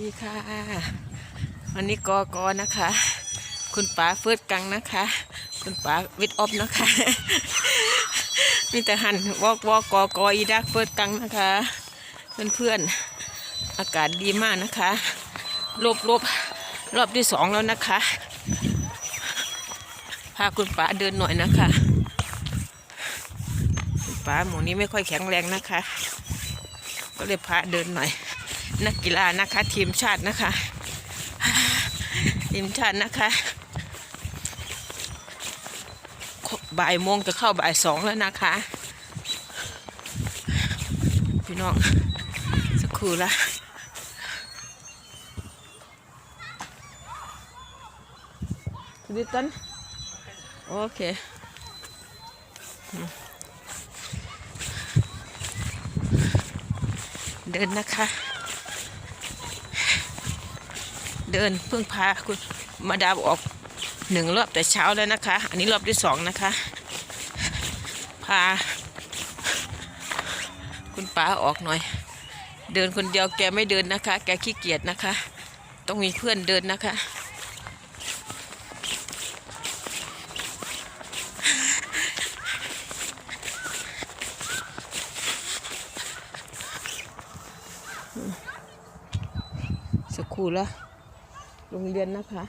ดีค่ะ วันนี้กอกอนะคะ คุณป๋าเฟิร์สกังนะคะ คุณป๋าวิทย์ออฟนะคะ มีแต่หันวอกวอกกอกออีดักเฟิร์สกังนะคะเพื่อนเพื่อนๆ อากาศดีมากนะคะลบลบรอบที่สองแล้วนะคะ พาคุณป๋าเดินหน่อยนะคะ คุณป๋าหมูนี้ไม่ค่อยแข็งแรงนะคะ ก็เลยพาเดินหน่อย นักกีฬานะคะ ทีมชาตินะคะ ทีมชาตินะคะบ่ายโมงจะเข้าบ่ายสองแล้วนะคะ พี่น้องสักครู่ละดิตันโอเคเดินนะคะ เดินเพิ่งพาคุณมาดามออกหนึ่งรอบแต่เช้าแล้วนะคะ อันนี้รอบที่สองนะคะ พา คุณป๋าออกหน่อย เดินคนเดียวแกไม่เดินนะคะ แกขี้เกียจนะคะ ต้องมีเพื่อนเดินนะคะ สักครู่ละ โรงเรียนนะคะ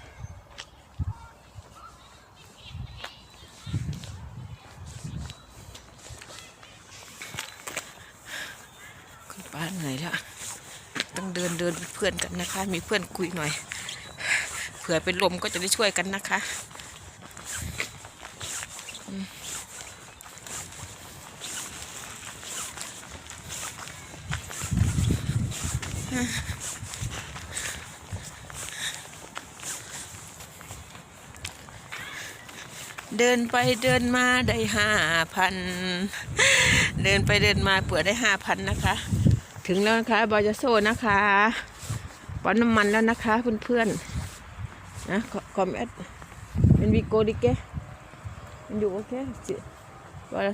คุณป้าเหนื่อยแล้วต้องเดินเดินเป็นเพื่อนกันนะคะ มีเพื่อนคุยหน่อย เผื่อเป็นลมก็จะได้ช่วยกันนะคะอืม เดินไปเดินมาได้ห้าพันเดินไปเดินมาเปื่อได้ห้าพันนะคะ ถึงแล้วนะคะบอยโซนะคะปั๊มน้ำมันแล้วนะคะเพื่อนๆนะคอมแอดเป็นวีโกดิเกมันอยู่โอเคจิบอย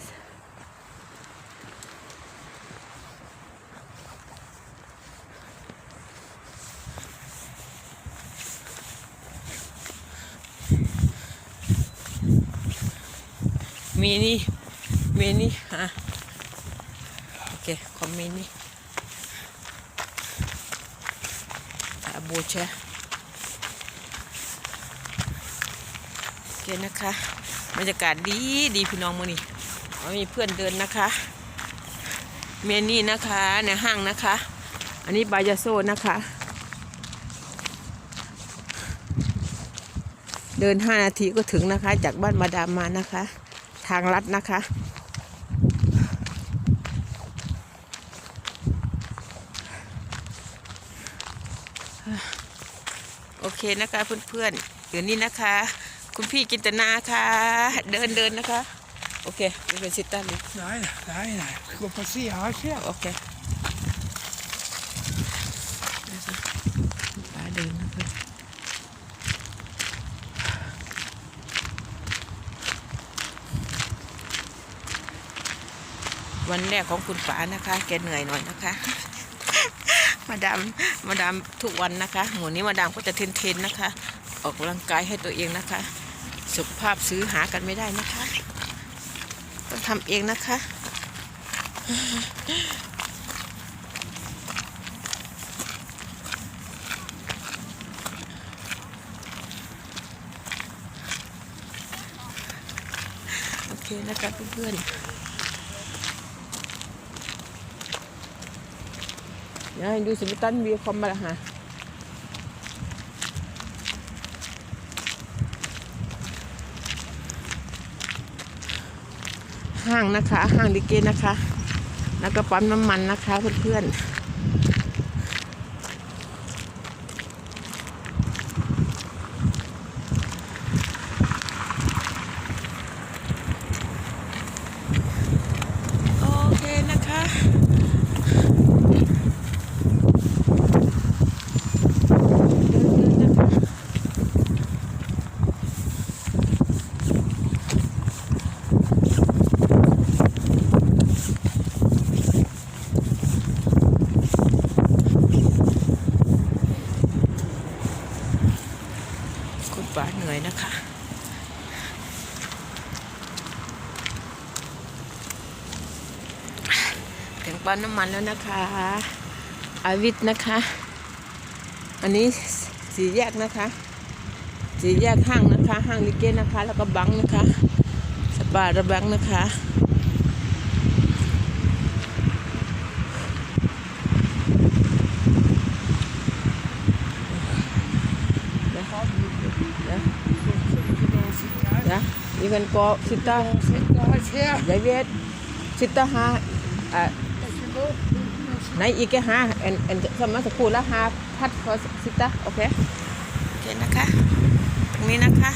ามีนี่มนี่ฮะโอเคคอมมีนี่อาบูชาโอเคนะคะบรรยากาศดีดีพี่น้องมือนี่มีเพื่อนเดินนะคะ เมนี่นะคะในห้างนะคะ อันนี้บายาโซนะคะ เดิน 5 นาทีก็ถึงนะคะ จากบ้านมาดามมานะคะ ทางลัดนะคะ โอเคนะคะเพื่อนๆเดี๋ยวนี้นะคะ คุณพี่กินตนาค่ะ เดินเดินนะคะ โอเคเป็นสิต้าเลย Nej, nej, nej. Gå på se här ser โอเคป้าเดินนะเพื่อน วันแรกของคุณป๋านะคะ แกเหนื่อยหน่อยนะคะ มาดามมาดามทุกวันนะคะหมูนี้มาดามก็จะเทนๆนะคะ ออกกำลังกายให้ตัวเองนะคะ สุขภาพซื้อหากันไม่ได้นะคะ ต้องทำเองนะคะโอเคนะคะเพื่อนๆเดี๋ ยวให้ดูสิบตันวีคอมมาละฮะห้างนะคะ ห้างดิเกนะคะ แล้วก็ปั๊มน้ำมันนะคะเพื่อนๆ โอเคนะคะ เดินๆนะคะ ป้าเหนื่อยนะคะ ถึงปั๊มน้ำมันแล้วนะคะอาวิทย์นะคะ อันนี้สีแยกนะคะ สีแยกห้างนะคะ ห้างลิเกนะคะ แล้วก็บังนะคะ สปาระบังนะคะ Ja, ja. Je kan gå sitte, jeg vet, sitte her. Uh, ไหนอีกแค่ห้าเอ็นเอ็นสมัยสักครู่แล้วห้าพัดก็สิตาโอเคโอเคนะคะ ตรงนี้นะคะ